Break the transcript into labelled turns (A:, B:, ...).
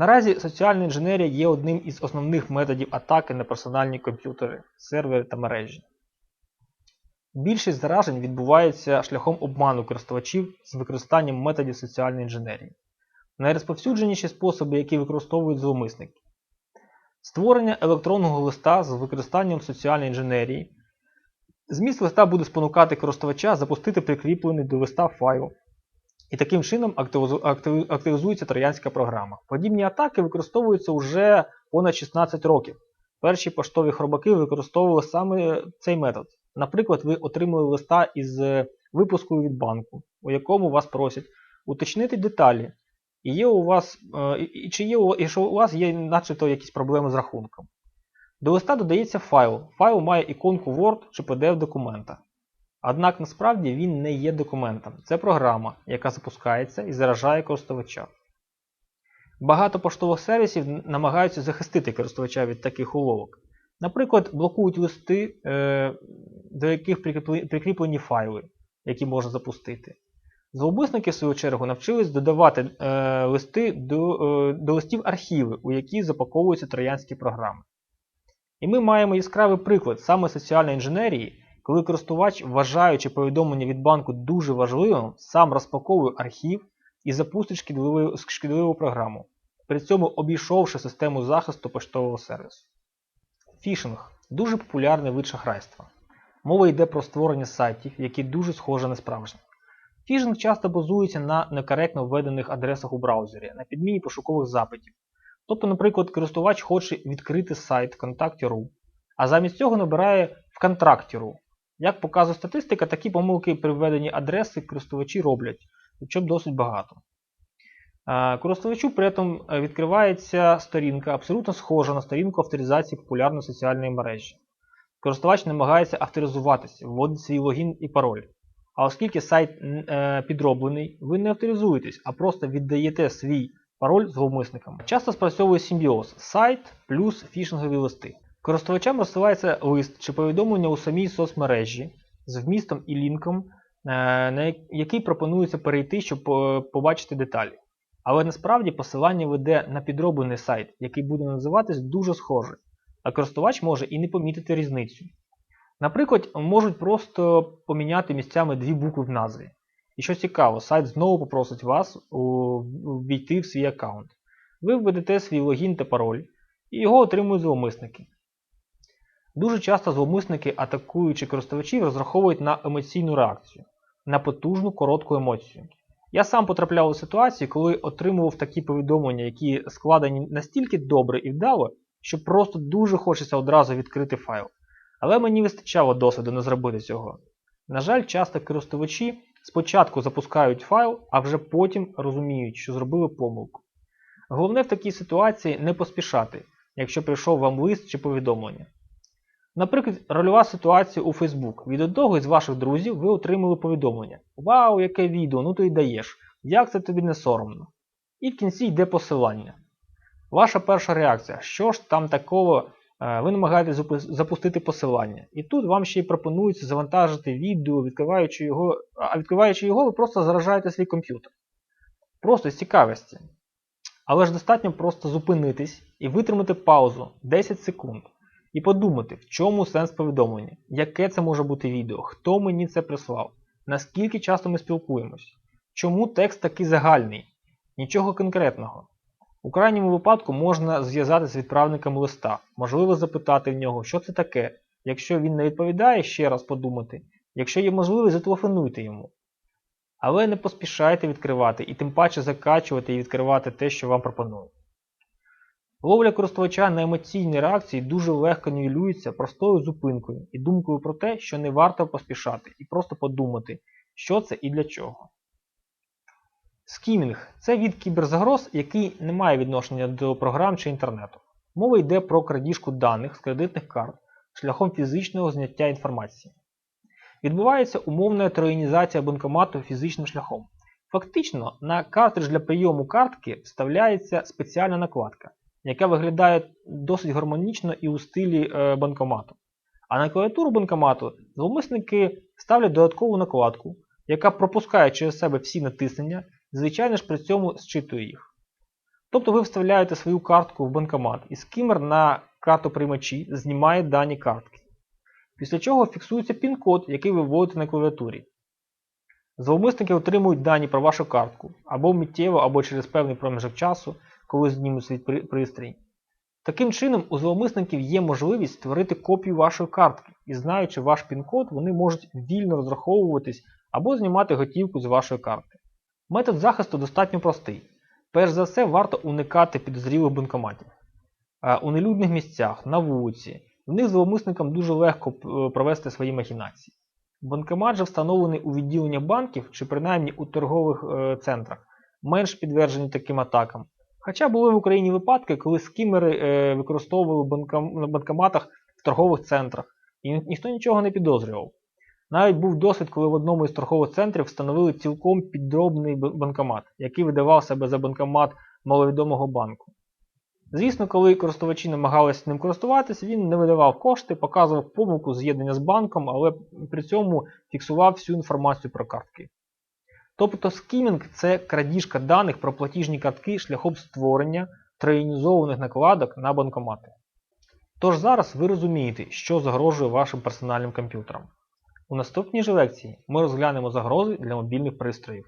A: Наразі соціальна інженерія є одним із основних методів атаки на персональні комп'ютери, сервери та мережі. Більшість заражень відбувається шляхом обману користувачів з використанням методів соціальної інженерії. Найрозповсюдженіші способи, які використовують зловмисники. Створення електронного листа з використанням соціальної інженерії. Зміст листа буде спонукати користувача запустити прикріплений до листа файл. І таким чином активізується троянська програма. Подібні атаки використовуються вже понад 16 років. Перші поштові хробаки використовували саме цей метод. Наприклад, ви отримали листа із е, випускою від банку, у якому вас просять уточнити деталі. І є у вас, е, і чи є у, і що у вас є начебто якісь проблеми з рахунком. До листа додається файл. Файл має іконку Word чи PDF документа. Однак насправді він не є документом. Це програма, яка запускається і заражає користувача. Багато поштових сервісів намагаються захистити користувача від таких уловок. Наприклад, блокують листи, е, до яких прикріплені файли, які можна запустити. Зловмисники, в свою чергу, навчились додавати е, листи до, е, до листів архіви, у які запаковуються троянські програми. І ми маємо яскравий приклад саме соціальної інженерії, коли користувач, вважаючи повідомлення від банку дуже важливим, сам розпаковує архів і запустить шкідливу, шкідливу програму, при цьому обійшовши систему захисту поштового сервісу. Фішинг дуже популярний вид шахрайства. Мова йде про створення сайтів, які дуже схожі на справжні. Фішинг часто базується на некоректно введених адресах у браузері, на підміні пошукових запитів. Тобто, наприклад, користувач хоче відкрити сайт Contact.ru, а замість цього набирає вКонтракті.ru. Як показує статистика, такі помилки при введенні адреси користувачі роблять, причому досить багато. Е, Користувачу при цьому е, відкривається сторінка, абсолютно схожа на сторінку авторизації популярної соціальної мережі. Користувач намагається авторизуватися, вводить свій логін і пароль. А оскільки сайт е, підроблений, ви не авторизуєтесь, а просто віддаєте свій пароль зловмисникам. Часто спрацьовує симбіоз сайт плюс фішингові листи. Користувачам розсилається лист чи повідомлення у самій соцмережі з вмістом і лінком, е, на який пропонується перейти, щоб е, побачити деталі. Але насправді посилання веде на підроблений сайт, який буде називатись дуже схоже, а користувач може і не помітити різницю. Наприклад, можуть просто поміняти місцями дві букви в назві. І що цікаво, сайт знову попросить вас ввійти в свій аккаунт. Ви введете свій логін та пароль, і його отримують зловмисники. Дуже часто зловмисники, атакуючи користувачів, розраховують на емоційну реакцію, на потужну коротку емоцію. Я сам потрапляв у ситуації, коли отримував такі повідомлення, які складені настільки добре і вдало, що просто дуже хочеться одразу відкрити файл. Але мені вистачало досвіду не зробити цього. На жаль, часто користувачі спочатку запускають файл, а вже потім розуміють, що зробили помилку. Головне в такій ситуації не поспішати, якщо прийшов вам лист чи повідомлення. Наприклад, рольова ситуація у Facebook. Від одного із ваших друзів ви отримали повідомлення. Вау, яке відео, ну ти й даєш. Як це тобі не соромно? І в кінці йде посилання. Ваша перша реакція, що ж там такого, Е, ви намагаєтесь запустити посилання. І тут вам ще й пропонується завантажити відео, відкриваючи його, а відкриваючи його, ви просто заражаєте свій комп'ютер. Просто з цікавості. Але ж достатньо просто зупинитись і витримати паузу 10 секунд. І подумати, в чому сенс повідомлення, яке це може бути відео, хто мені це прислав, наскільки часто ми спілкуємось, чому текст такий загальний, нічого конкретного. У крайньому випадку можна зв'язатися з відправником листа, можливо запитати в нього, що це таке. Якщо він не відповідає, ще раз подумати. Якщо є можливість, зателефонуйте йому. Але не поспішайте відкривати і тим паче закачувати і відкривати те, що вам пропонують. Ловля користувача на емоційні реакції дуже легко нівелюється простою зупинкою і думкою про те, що не варто поспішати і просто подумати, що це і для чого. Скімінг це від кіберзагроз, який не має відношення до програм чи інтернету. Мова йде про крадіжку даних з кредитних карт шляхом фізичного зняття інформації. Відбувається умовна троєнізація банкомату фізичним шляхом. Фактично, на картридж для прийому картки вставляється спеціальна накладка, яка виглядає досить гармонічно і у стилі е, банкомату. А на клавіатуру банкомату зловмисники ставлять додаткову накладку, яка пропускає через себе всі натиснення, звичайно ж при цьому зчитує їх. Тобто ви вставляєте свою картку в банкомат, і скімер на картоприймачі знімає дані картки. Після чого фіксується пін-код, який ви вводите на клавіатурі. Зловмисники отримують дані про вашу картку або миттєво, або через певний проміжок часу, коли знімуть свій пристрій. Таким чином, у зловмисників є можливість створити копію вашої картки, і знаючи ваш пін-код, вони можуть вільно розраховуватись або знімати готівку з вашої картки. Метод захисту достатньо простий. Перш за все, варто уникати підозрілих банкоматів. У нелюдних місцях, на вулиці. В них зловмисникам дуже легко е, провести свої махінації. Банкомат же встановлений у відділення банків чи принаймні у торгових е, центрах, менш підтверджені таким атакам. Хоча були в Україні випадки, коли скімери е, використовували на банкоматах в торгових центрах, і ніхто нічого не підозрював. Навіть був досвід, коли в одному із торгових центрів встановили цілком підробний банкомат, який видавав себе за банкомат маловідомого банку. Звісно, коли користувачі намагалися ним користуватися, він не видавав кошти, показував помилку з'єднання з банком, але при цьому фіксував всю інформацію про картки. Тобто скімінг це крадіжка даних про платіжні картки шляхом створення троєнізованих накладок на банкомати. Тож зараз ви розумієте, що загрожує вашим персональним комп'ютерам. У наступній же лекції ми розглянемо загрози для мобільних пристроїв.